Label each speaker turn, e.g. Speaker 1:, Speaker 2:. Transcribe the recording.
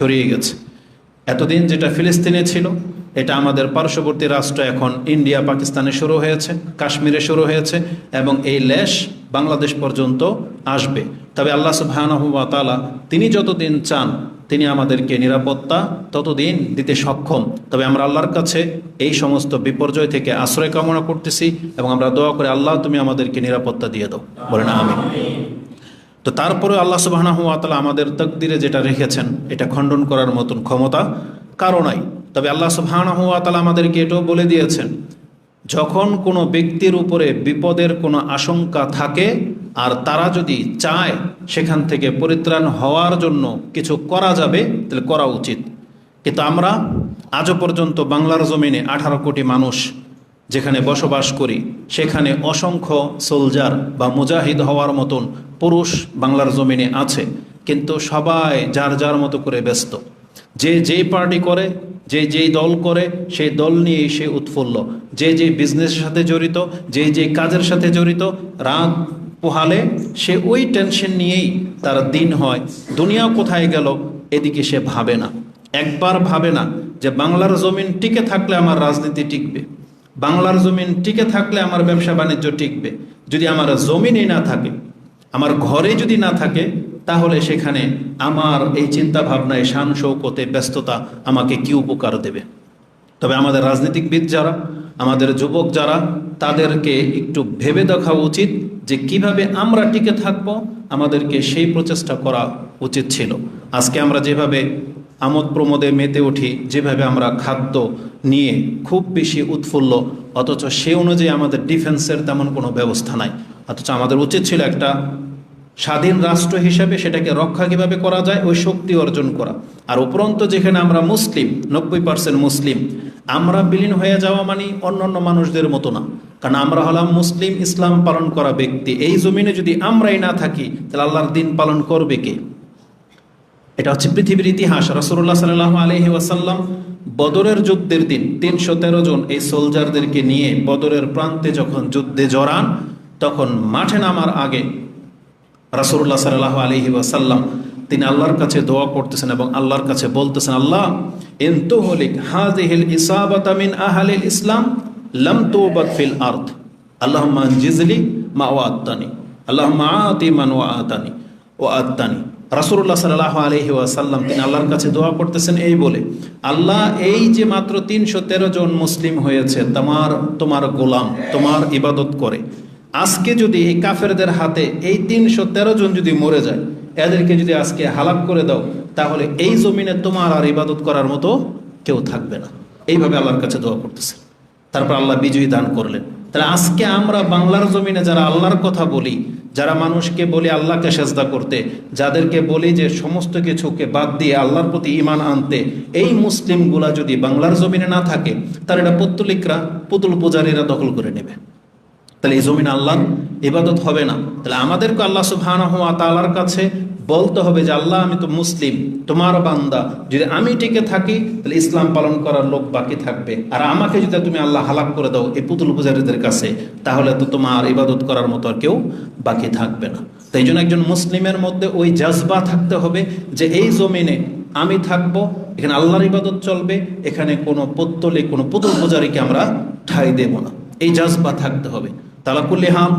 Speaker 1: ছড়িয়ে গেছে। এতদিন যেটা ফিলিস্তিনে ছিল, এটা আমাদের পার্শ্ববর্তী রাষ্ট্র এখন ইন্ডিয়া, পাকিস্তানে শুরু হয়েছে, কাশ্মীরে শুরু হয়েছে এবং এই লেশ বাংলাদেশ পর্যন্ত আসবে। তবে আল্লাহ সুবাহানহতালা তিনি যতদিন চান, তিনি আমাদেরকে নিরাপত্তা ততদিন দিতে সক্ষম। তবে আমরা আল্লাহর কাছে এই সমস্ত বিপর্যয় থেকে আশ্রয় কামনা করতেছি এবং আমরা দোয়া করে, আল্লাহ তুমি আমাদেরকে নিরাপত্তা দিয়ে দাও। বলেন আমি তো তারপরে আল্লাহ সুবাহানহতালা আমাদের তকদিরে যেটা রেখেছেন, এটা খণ্ডন করার মতন ক্ষমতা কারও নাই। তবে আল্লাহ সুবাহানহতালা আমাদেরকে এটাও বলে দিয়েছেন, যখন কোনো ব্যক্তির উপরে বিপদের কোনো আশঙ্কা থাকে আর তারা যদি চায় সেখান থেকে পরিত্রাণ হওয়ার জন্য কিছু করা যাবে, তাহলে করা উচিত। কিন্তু আমরা আজও পর্যন্ত বাংলার জমিনে আঠারো কোটি মানুষ যেখানে বসবাস করি, সেখানে অসংখ্য সোলজার বা মুজাহিদ হওয়ার মতন পুরুষ বাংলার জমিনে আছে, কিন্তু সবাই যার যার মতো করে ব্যস্ত। যে যেই পার্টি করে, যে যেই দল করে, সেই দল নিয়েই সে উৎফুল্ল। যে যে বিজনেসের সাথে জড়িত, যে যে কাজের সাথে জড়িত, রাত পোহালে সে ওই টেনশন নিয়েই তার দিন হয়, দুনিয়া কোথায় গেল এদিকে সে ভাবে না। একবার ভাবে না যে বাংলার জমিন টিকে থাকলে আমার রাজনীতি টিকবে। বাংলার জমিন টিকে থাকলে আমার ব্যবসা বাণিজ্য টিকবে। যদি আমার জমিনই না থাকে, আমার ঘরে যদি না থাকে, তাহলে সেখানে আমার এই চিন্তা ভাবনায় শান শৌকতে ব্যস্ততা আমাকে কি উপকার দেবে? তবে আমাদের রাজনীতিকবিদ যারা, আমাদের যুবক যারা, তাদেরকে একটু ভেবে দেখা উচিত যে কীভাবে আমরা টিকে থাকব, আমাদেরকে সেই প্রচেষ্টা করা উচিত ছিল। আজকে আমরা যেভাবে আমোদ প্রমোদে মেতে উঠি, যেভাবে আমরা খাদ্য নিয়ে খুব বেশি উৎফুল্ল, অথচ সে অনুযায়ী আমাদের ডিফেন্সের তেমন কোনো ব্যবস্থা নাই। অথচ আমাদের উচিত ছিল একটা স্বাধীন রাষ্ট্র হিসেবে সেটাকে রক্ষা কীভাবে করা যায়, ওই শক্তি অর্জন করা। আর উপরন্ত যেখানে আমরা মুসলিম, নব্বই পার্সেন্ট মুসলিম, আমরা বিলীন হয়ে যাওয়া মানে অন্য অন্য মানুষদের মতো না। কারণ আমরা হলাম মুসলিম, ইসলাম পালন করা ব্যক্তি। এই জমিনে যদি আমরাই না থাকি, তাহলে আল্লাহর দিন পালন করবে কে? এটা হচ্ছে পৃথিবীর ইতিহাস। রসুল্লাহ সাল্লাহ আলহি ওয়াসাল্লাম বদরের যুদ্ধের দিন তিনশো তেরো জন এই সোলজারদেরকে নিয়ে বদরের প্রান্তে যখন যুদ্ধে জড়ান, তখন মাঠে নামার আগে রাসুল্লাহ সাল্লাহ আলহি ওয়াসাল্লাম তিনি আল্লাহর কাছে দোয়া করতেছেন এবং আল্লাহর কাছে বলতেছেন, আল্লাহ ইনতুহলিক হাজিহিল ইসাবাতামিন আহালিল ইসলাম, লাম তুবাত ফিল আর্থ আল্লাহম্মা জিজলি মা ও আত্মানি আল্লাহম্মা আতি মান ও আতানি ও আত্মানি রাসুল্লাহ সাল্লাহ আলহি ওয়াসাল্লাম তিনি আল্লাহর কাছে দোয়া করতেছেন এই বলে, আল্লাহ এই যে মাত্র তিনশো তেরো জন মুসলিম হয়েছে, তোমার তোমার গোলাম, তোমার ইবাদত করে। আজকে যদি এই কাফেরদের হাতে এই তিনশো তেরো জন যদি মরে যায়, এদেরকে যদি আজকে হালাক করে দাও, তাহলে এই জমিনে তোমার আর ইবাদত করার মতো কেউ থাকবে না। এইভাবে আল্লাহর কাছে দোয়া করতেছে তারপর আল্লাহ বিজয়ী দান করলেন। তাহলে আজকে আমরা বাংলার জমিনে যারা আল্লাহর কথা বলি যারা মানুষকে বলে আল্লাহকে সেজদা করতে, যাদেরকে বলি যে সমস্ত কিছুকে বাদ দিয়ে আল্লাহর প্রতি ইমান আনতে, এই মুসলিমগুলা যদি বাংলার জমিনে না থাকে, তার এটা পত্তলিকরা, পুতুল পূজারীরা দখল করে নেবে। তাহলে এই জমিন আল্লাহ ইবাদত হবে না। তাহলে আমাদেরকে আল্লাহ হওয়া তালার কাছে বলতে হবে যে আল্লাহ, আমি তো মুসলিম, তোমার বান্দা। যদি আমি টিকে থাকি, তাহলে ইসলাম পালন করার লোক বাকি থাকবে। আর আমাকে যদি তুমি আল্লাহ হালাক করে দাও এই পুতুল পূজারীদের কাছে, তাহলে তো তোমার ইবাদত করার মতো আর কেউ বাকি থাকবে না। তাই জন্য একজন মুসলিমের মধ্যে ওই জাজবা থাকতে হবে যে এই জমিনে আমি থাকব, এখানে আল্লাহর ইবাদত চলবে, এখানে কোনো পত্তলে কোনো পুতুল পূজারীকে আমরা ঠাই দেব না। এই জাজবা থাকতে হবে। তালাকুল্লি হাম